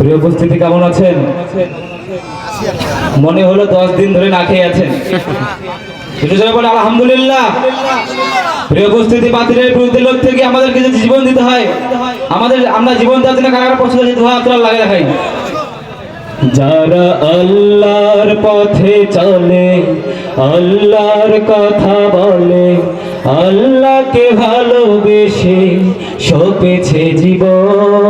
প্রিয় উপস্থিতি কেমন আছেন? মনে হলো দশ দিন ধরে না খেয়ে আছেন। সবাই বলে আলহামদুলিল্লাহ। প্রিয় উপস্থিতি বাতিলের বিরুদ্ধে লড়তে গিয়ে আমাদের কিছু জীবন দিতে হয়। আমাদের, আমরা জীবন দেওয়ার জন্য কারা পছন্দ দিতে হয় আপনারা লাগে দেখাই। যারা আল্লাহর পথে চলে, আল্লাহর কথা বলে, আল্লাহকে ভালোবেসে সপেছে জীবন।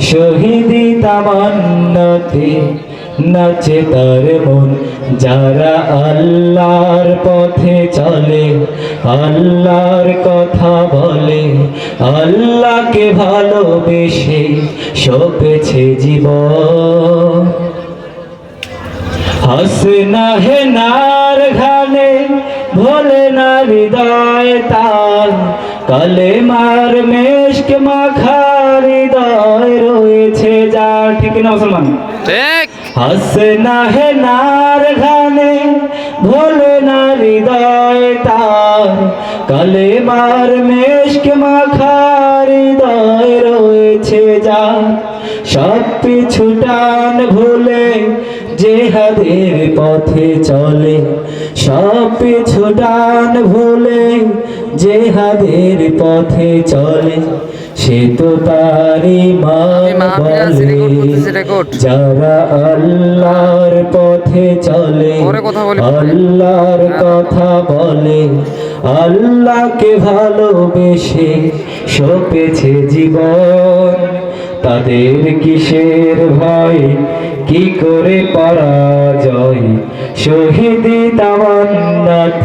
শহীদি তামান্নাতে নাচে তার মন। যারা আল্লাহর পথে চলে, আল্লাহর কথা বলে, আল্লাহকে ভালোবেসে সপেছে জীবন। হাসনা হে নার ঘানে, ভোলে না হৃদয় তার। কালে মার মেশক মাখা হৃদয় রয়েছে যা ঠিক না মুসলমান? ঠিক। হাসনা হে নার ঘানে ভোলে না হৃদয় তার। কালে মার মেশক মাখা হৃদয় রয়েছে যা সব পিছু টান ভুলে জেহাদের পথে চলে। সব পিছু টান ভুলে জেহাদের পথে চলে সে তো তারি যারা আল্লাহর পথে চলে। আল্লাহর কথা বলে। আল্লাহকে ভালোবেসে সপেছে জীবন। তাদের কিসের ভয়? কি করে পরাজয়? শহীদি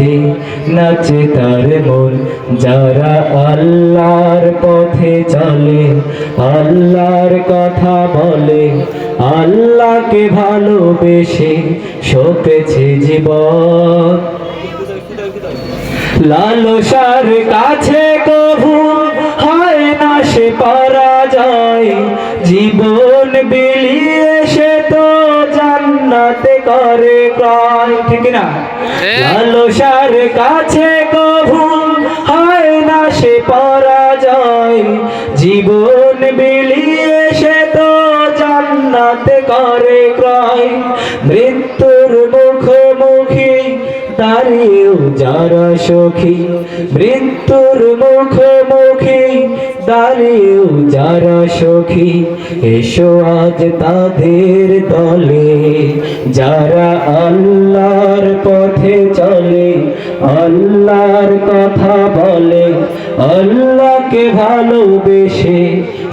তামান্নাতে নাচে তার মন। যারা আল্লাহর পথে চলে, আল্লাহর কথা বলে, আল্লাহকে ভালোবেসে সপেছে জীবন। লালসার কাছে কভু হয় না সে পরাজয়। জীবন বিলিয়ে করে কয় ঠিক না। লালসার কাছে কভু হয় না সে পরাজয়? জীবন বিলিয়ে সে তো জান্নাতে করে ক্রয়। মুখোমুখি দাঁড়িয়েও যারা সখী, মৃত্যুর মুখোমুখি দাঁড়িয়েও যারা সখী, এসো আজ তাদের দলে। যারা আল্লাহর পথে চলে, আল্লাহর কথা বলে, আল্লাহকে ভালোবেসে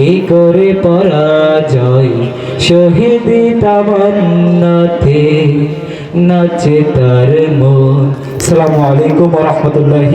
কি করে পরাজয়? শহীদ তামান্নাতে নাচে তার মন। আসসালামু আলাইকুম রহমতুল্লাহি